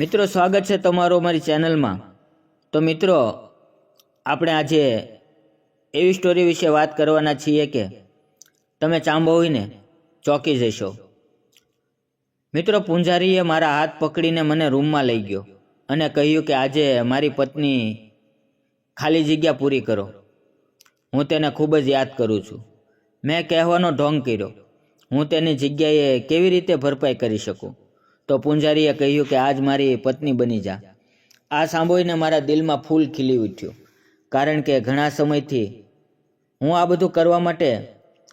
મિત્રો, સ્વાગત છે તમારું અમારી ચેનલમાં. તો મિત્રો, આપણે આજે એવી સ્ટોરી વિશે વાત કરવાના છીએ કે તમે ચાંબોવીને ચોંકી જશો. મિત્રો, પૂંજારીએ મારા હાથ પકડીને મને રૂમમાં લઈ ગયો અને કહ્યું કે આજે મારી પત્ની ખાલી જગ્યા પૂરી કરો. હું તેને ખૂબ જ યાદ કરું છું. મેં કહેવાનો ઢોંગ કર્યો. હું તેની જગ્યાએ કેવી રીતે ભરપાઈ કરી શકું? તો પૂંજારીએ કહ્યું કે આજ મારી પત્ની બની જા. આ સાંભળીને મારા દિલમાં ફૂલ ખીલી ઉઠ્યું. કારણ કે ઘણા સમયથી હું આ બધું કરવા માટે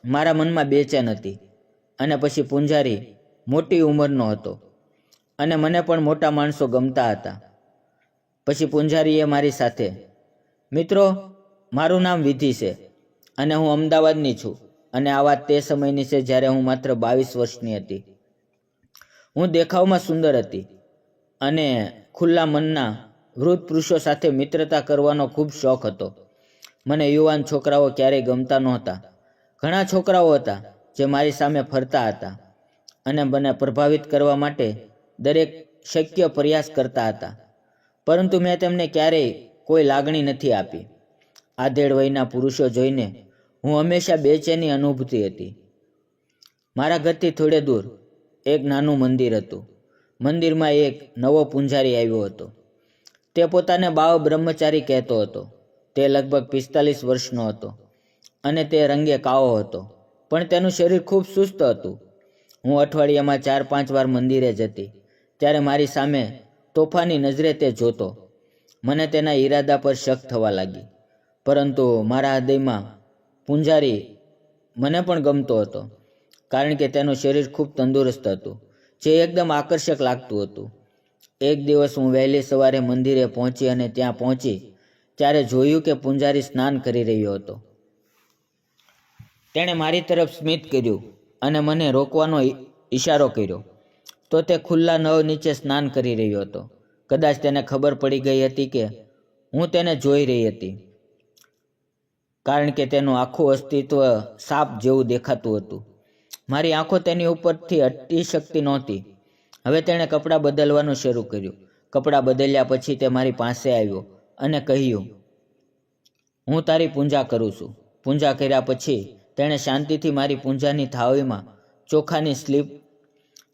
મારા મનમાં બેચેન હતી અને પછી પૂંજારી મોટી ઉંમરનો હતો અને મને પણ મોટા માણસો ગમતા હતા. પછી પૂંજારીએ મારી સાથે, મિત્રો, મારું નામ વિધિ છે અને હું અમદાવાદની છું અને આ વાત તે સમયની છે જ્યારે હું માત્ર બાવીસ વર્ષની હતી. હું દેખાવમાં સુંદર હતી અને ખુલ્લા મનના વૃદ્ધ પુરુષો સાથે મિત્રતા કરવાનો ખૂબ શોખ હતો. મને યુવાન છોકરાઓ ક્યારેય ગમતા નહોતા. ઘણા છોકરાઓ હતા જે મારી સામે ફરતા હતા અને મને પ્રભાવિત કરવા માટે દરેક શક્ય પ્રયાસ કરતા હતા. પરંતુ મેં તેમને ક્યારેય કોઈ લાગણી નથી આપી. આધેડ વયના પુરુષો જોઈને હું હંમેશા બેચેની અનુભૂતિ હતી. મારા ઘરથી થોડે દૂર એક નાનું મંદિર હતું. મંદિરમાં એક નવો પૂંજારી આવ્યો હતો. તે પોતાને બાવ બ્રહ્મચારી કહેતો હતો. તે લગભગ પિસ્તાલીસ વર્ષનો હતો અને તે રંગે કાળો હતો, પણ તેનું શરીર ખૂબ સુસ્ત હતું. હું અઠવાડિયામાં ચાર પાંચ વાર મંદિરે જતી, ત્યારે મારી સામે તોફાની નજરે તે જોતો. મને તેના ઈરાદા પર શક થવા લાગી, પરંતુ મારા હૃદયમાં પૂંજારી મને પણ ગમતો હતો. કારણ કે તેનું શરીર ખૂબ તંદુરસ્ત હતું, જે એકદમ આકર્ષક લાગતું હતું. એક દિવસ હું વહેલી સવારે મંદિરે પહોંચી અને ત્યાં પહોંચી, ત્યારે જોયું કે પૂંજારી સ્નાન કરી રહ્યો હતો. તેણે મારી તરફ સ્મિત કર્યું અને મને રોકવાનો ઈશારો કર્યો. તો તે ખુલ્લા નવ નીચે સ્નાન કરી રહ્યો હતો. કદાચ તેને ખબર પડી ગઈ હતી કે હું તેને જોઈ રહી હતી, કારણ કે તેનું આખું અસ્તિત્વ સાપ જેવું દેખાતું હતું. મારી આંખો તેની ઉપરથી હટી શકતી નહોતી. હવે તેણે કપડાં બદલવાનું શરૂ કર્યું. કપડાં બદલ્યા પછી તે મારી પાસે આવ્યો અને કહ્યું, હું તારી પૂજા કરું છું. પૂજા કર્યા પછી તેણે શાંતિથી મારી પૂજાની થાળીમાં ચોખાની સ્લીપ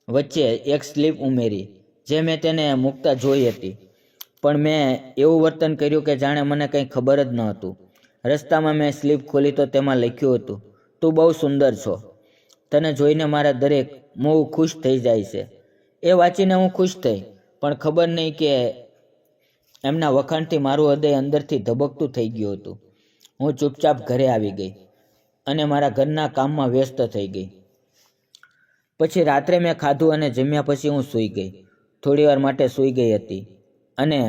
વચ્ચે એક સ્લીપ ઉમેરી, જે મેં તેને મૂકતા જોઈ હતી. પણ મેં એવું વર્તન કર્યું કે જાણે મને કંઈ ખબર જ ન હતું. રસ્તામાં મેં સ્લીપ ખોલી તો તેમાં લખ્યું હતું, તું બહુ સુંદર છો. તને જોઈને મારા દરેક મોં ખુશ થઈ જાય છે. એ વાંચીને હું ખુશ થઈ, પણ ખબર નહીં કે એમના વખાણથી મારું હૃદય અંદરથી ધબકતું થઈ ગયું હતું. હું ચૂપચાપ ઘરે આવી ગઈ અને મારા ઘરના કામમાં વ્યસ્ત થઈ ગઈ. પછી રાત્રે મેં ખાધું અને જમ્યા પછી હું સૂઈ ગઈ. થોડીવાર માટે સૂઈ ગઈ હતી અને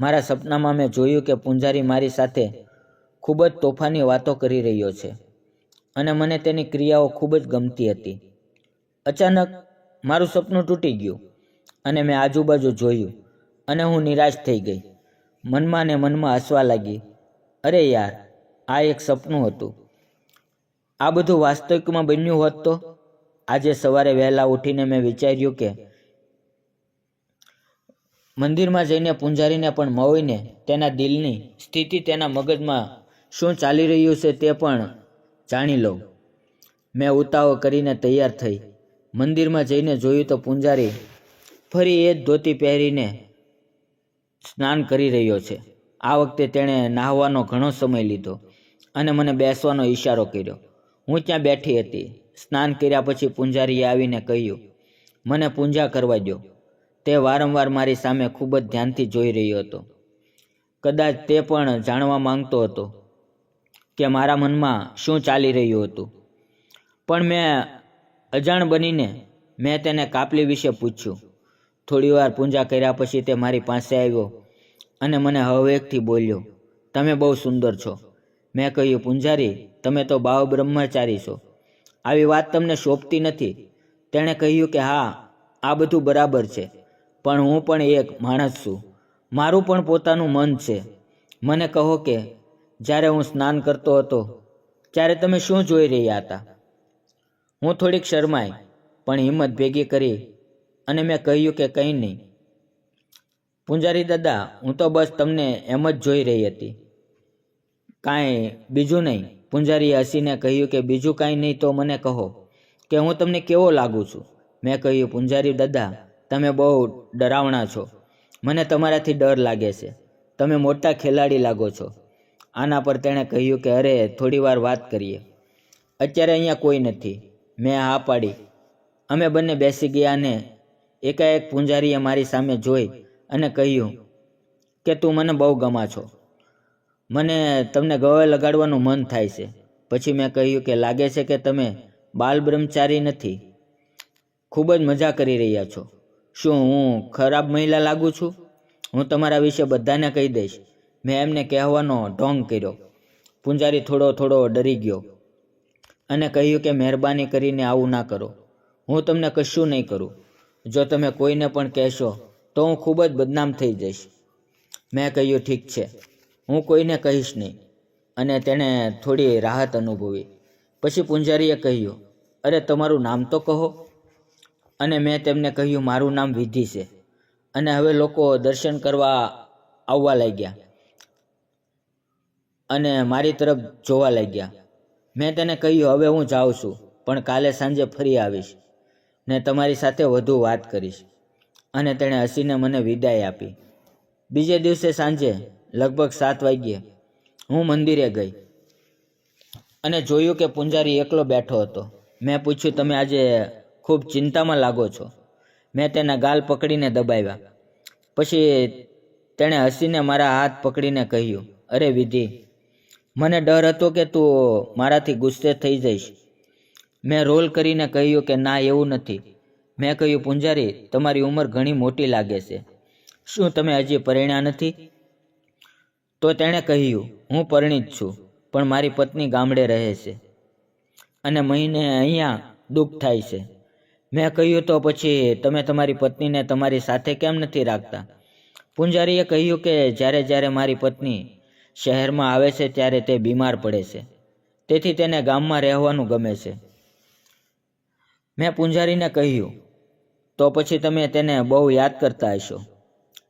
મારા સપનામાં મેં જોયું કે પૂંજારી મારી સાથે ખૂબ જ તોફાની વાતો કરી રહ્યો છે. અને મને તેની ક્રિયાઓ ખૂબ જ ગમતી હતી. અચાનક મારું સપનું તૂટી ગયું અને મેં આજુબાજુ જોયું અને હું નિરાશ થઈ ગઈ. મનમાં ને મનમાં હસવા લાગી. અરે યાર, આ એક સપનું હતું. આ બધું વાસ્તવિકમાં બન્યું હોત તો? આજે સવારે વહેલા ઉઠીને મેં વિચાર્યું કે મંદિરમાં જઈને પૂંજારીને પણ મળીને તેના દિલની સ્થિતિ તેના મગજમાં શું ચાલી રહ્યું છે તે પણ જાણી લઉં. મેં ઉતાવળ કરીને તૈયાર થઈ મંદિરમાં જઈને જોયું તો પૂંજારી ફરી એ જ ધોતી પહેરીને સ્નાન કરી રહ્યો છે. આ વખતે તેણે નાહવાનો ઘણો સમય લીધો અને મને બેસવાનો ઈશારો કર્યો. હું ત્યાં બેઠી હતી. સ્નાન કર્યા પછી પૂંજારીએ આવીને કહ્યું, મને પૂજા કરવા દો તે વારંવાર મારી સામે ખૂબ જ ધ્યાનથી જોઈ રહ્યો હતો. કદાચ તે પણ જાણવા માંગતો હતો. કે મારા મનમાં શું ચાલી રહ્યું હતું. પણ મેં અજાણ બનીને મેં તેને કાપલી વિશે પૂછ્યું. થોડીવાર પૂજા કર્યા પછી તે મારી પાસે આવ્યો અને મને હવેકથી બોલ્યો, તમે બહુ સુંદર છો. મેં કહ્યું, પૂંજારી, તમે તો બાવ બ્રહ્મચારી છો. આવી વાત તમને શોભતી નથી. તેણે કહ્યું કે, હા, આ બધું બરાબર છે, પણ હું પણ એક માણસ છું. મારું પણ પોતાનું મન છે. મને કહો કે જ્યારે હું સ્નાન કરતો હતો, ત્યારે તમે શું જોઈ રહ્યા હતા? હું થોડીક શરમાઈ, પણ હિંમત ભેગી કરી અને મેં કહ્યું કે કંઈ નહીં. પૂંજારી દાદા, હું તો બસ તમને એમ જ જોઈ રહી હતી. કાંઈ બીજું નહીં. પૂંજારીએ હસીને કહ્યું કે, બીજું કાંઈ નહીં તો મને કહો કે હું તમને કેવો લાગુ છું? મેં કહ્યું, પૂંજારી દાદા, તમે બહુ ડરાવણા છો. મને તમારાથી ડર લાગે છે. તમે મોટા ખેલાડી લાગો છો. આના પર તેણે કહ્યું કે, અરે થોડી વાર વાત કરીએ. અત્યારે અહીંયા કોઈ નથી. મેં હા પાડી. અમે બંને બેસી ગયા અને એકાએક પૂંજારીએ મારી સામે જોઈ અને કહ્યું કે, તું મને બહુ ગમા છો. મને તમને ગવે લગાડવાનું મન થાય છે. પછી મેં કહ્યું કે, લાગે છે કે તમે બાલ બ્રહ્મચારી નથી. ખૂબ જ મજા કરી રહ્યા છો. શું હું ખરાબ મહિલા લાગું છું? હું તમારા વિશે બધાને કહી દઈશ. મેં એમને કહેવાનો ઢોંગ કર્યો. પૂંજારી થોડો થોડો ડરી ગયો અને કહ્યું કે મહેરબાની કરીને આવું ના કરો. હું તમને કશું નહીં કરું. જો તમે કોઈને પણ કહેશો તો હું ખૂબ જ બદનામ થઈ જઈશ. મેં કહ્યું, ઠીક છે. હું કોઈને કહીશ નહીં. અને તેણે થોડી રાહત અનુભવી. પછી પૂંજારીએ કહ્યું, અરે, તમારું નામ તો કહો. અને મેં તેમને કહ્યું, મારું નામ વિધિ છે. અને હવે લોકો દર્શન કરવા આવવા લાગ્યા. અને મારી તરફ જોવા લાગ્યા. મેં તેને કહ્યું, હવે હું જાઉં છું, પણ કાલે સાંજે ફરી આવીશ ને તમારી સાથે વધુ વાત કરીશ. અને તેણે હસીને મને વિદાય આપી. બીજે દિવસે સાંજે લગભગ સાત વાગ્યે હું મંદિરે ગઈ અને જોયું કે પૂંજારી એકલો બેઠો હતો. મેં પૂછ્યું, તમે આજે ખૂબ ચિંતામાં લાગો છો? મેં તેના ગાલ પકડીને દબાવ્યા. પછી તેણે હસીને મારા હાથ પકડીને કહ્યું, અરે વિધિ મને ડર હતો કે તું મારાથી ગુસ્સે થઈ જઈશ. મેં રોલ કરીને કહ્યું કે ના, એવું નથી. મેં કહ્યું, પૂંજારી, તમારી ઉંમર ઘણી મોટી લાગે છે. શું તમે હજી પરિણ્યા નથી? તો તેણે કહ્યું, હું પરણિત છું, પણ મારી પત્ની ગામડે રહે છે અને મહિને અહીંયા દુઃખ થાય છે. મેં કહ્યું, તો પછી તમે તમારી પત્નીને તમારી સાથે કેમ નથી રાખતા? પૂંજારીએ કહ્યું કે, જ્યારે જ્યારે મારી પત્ની શહેરમાં આવે છે ત્યારે તે બીમાર પડે છે. તેથી તેને ગામમાં રહેવાનું ગમે છે. મેં પૂંજારીને કહ્યું, તો પછી તમે તેને બહુ યાદ કરતા હશો.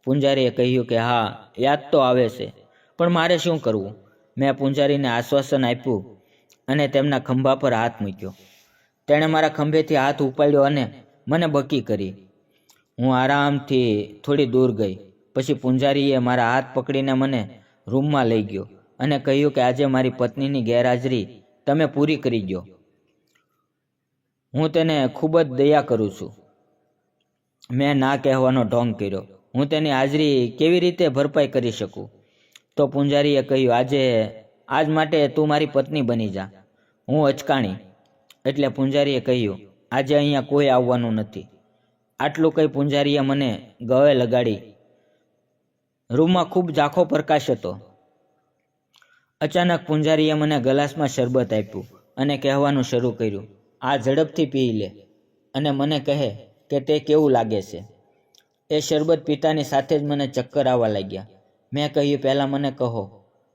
પૂંજારીએ કહ્યું કે, હા, યાદ તો આવે છે, પણ મારે શું કરવું? મેં પૂંજારીને આશ્વાસન આપ્યું અને તેમના ખંભા પર હાથ મૂક્યો. તેણે મારા ખંભેથી હાથ ઉપાડ્યો અને મને બકી કરી. હું આરામથી થોડી દૂર ગઈ. પછી પૂંજારીએ મારા હાથ પકડીને મને રૂમમાં લઈ ગયો અને કહ્યું કે આજે મારી પત્નીની ગેરહાજરી તમે પૂરી કરી ગયો હું તેને ખૂબ જ દયા કરું છું. મેં ના કહેવાનો ઢોંગ કર્યો. હું તેની હાજરી કેવી રીતે ભરપાઈ કરી શકું? તો પૂંજારીએ કહ્યું, આજે, આજ માટે તું મારી પત્ની બની જા. હું અચકાણી. એટલે પૂંજારીએ કહ્યું, આજે અહીંયા કોઈ આવવાનું નથી. આટલું કંઈ પૂંજારીએ મને ગવે લગાડી રૂમમાં ખૂબ ઝાંખો પ્રકાશ હતો. અચાનક પૂંજારીએ મને ગલાસમાં શરબત આપ્યું અને કહેવાનું શરૂ કર્યું, આ ઝડપથી પી લે. અને મને કહે કે, તે કેવું લાગે છે? એ શરબત પીતાની સાથે જ મને ચક્કર આવવા લાગ્યા. મેં કહ્યું, પહેલાં મને કહો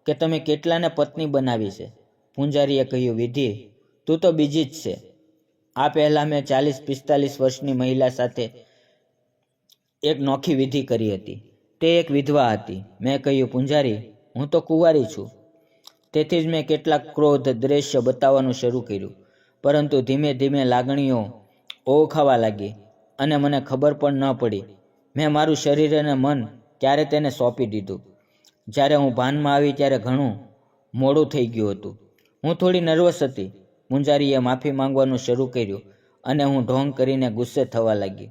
કે તમે કેટલાને પત્ની બનાવી છે? પૂંજારીએ કહ્યું, વિધિ, તું તો બીજી જ છે. આ પહેલાં મેં ચાલીસ પિસ્તાલીસ વર્ષની મહિલા સાથે એક નોખી વિધિ કરી હતી. તે એક વિધવા હતી. મેં કહ્યું, પૂંજારી, હું તો કુંવારી છું. તેથી જ મેં કેટલાક ક્રોધ દ્રશ્ય બતાવવાનું શરૂ કર્યું. પરંતુ ધીમે ધીમે લાગણીઓ ઓળખાવા લાગી અને મને ખબર પણ ન પડી. મેં મારું શરીર અને મન ત્યારે તેને સોંપી દીધું. જ્યારે હું ભાનમાં આવી ત્યારે ઘણું મોડું થઈ ગયું હતું. હું થોડી નર્વસ હતી. મુંજારીએ માફી માંગવાનું શરૂ કર્યું અને હું ઢોંગ કરીને ગુસ્સે થવા લાગી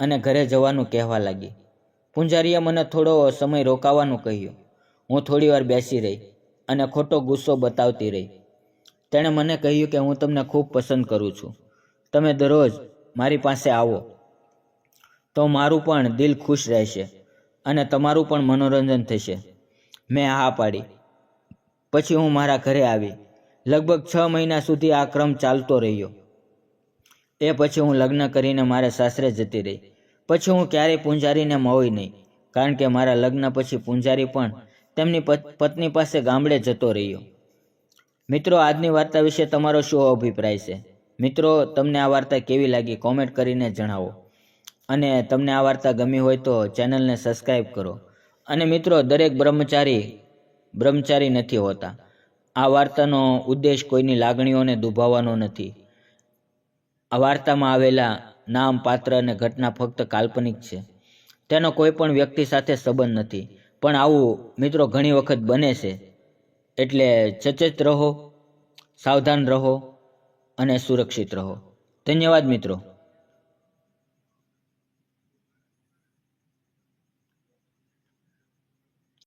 અને ઘરે જવાનું કહેવા લાગી. પૂંજારીએ મને થોડો સમય રોકાવાનું કહ્યું. હું થોડીવાર બેસી રહી અને ખોટો ગુસ્સો બતાવતી રહી. તેણે મને કહ્યું કે હું તમને ખૂબ પસંદ કરું છું. તમે દરરોજ મારી પાસે આવો. તો મારું પણ દિલ ખુશ રહેશે અને તમારું પણ મનોરંજન થશે. મેં હા પાડી. પછી હું મારા ઘરે આવી. લગભગ છ મહિના સુધી આ ક્રમ ચાલતો રહ્યો. એ પછી હું લગ્ન કરીને મારા સાસરે જતી રહી. પછી હું ક્યારેય પૂંજારીને મળી નહીં, કારણ કે મારા લગ્ન પછી પૂંજારી પણ તેમની પત- પત્ની પાસે ગામડે જતો રહ્યો. મિત્રો, આજની વાર્તા વિશે તમારો શું અભિપ્રાય છે? મિત્રો, તમને આ વાર્તા કેવી લાગી કોમેન્ટ કરીને જણાવો. અને તમને આ વાર્તા ગમી હોય તો ચેનલને સબસ્ક્રાઈબ કરો. અને મિત્રો, દરેક બ્રહ્મચારી બ્રહ્મચારી નથી હોતા. આ વાર્તાનો ઉદ્દેશ કોઈની લાગણીઓને દુભાવવાનો નથી. આ વાર્તામાં આવેલા નામ, પાત્ર અને ઘટના ફક્ત કાલ્પનિક છે. તેનો કોઈ પણ વ્યક્તિ સાથે સંબંધ નથી. પણ આવું, મિત્રો, ઘણી વખત બને છે. એટલે સચેત રહો, સાવધાન રહો અને સુરક્ષિત રહો. ધન્યવાદ, મિત્રો.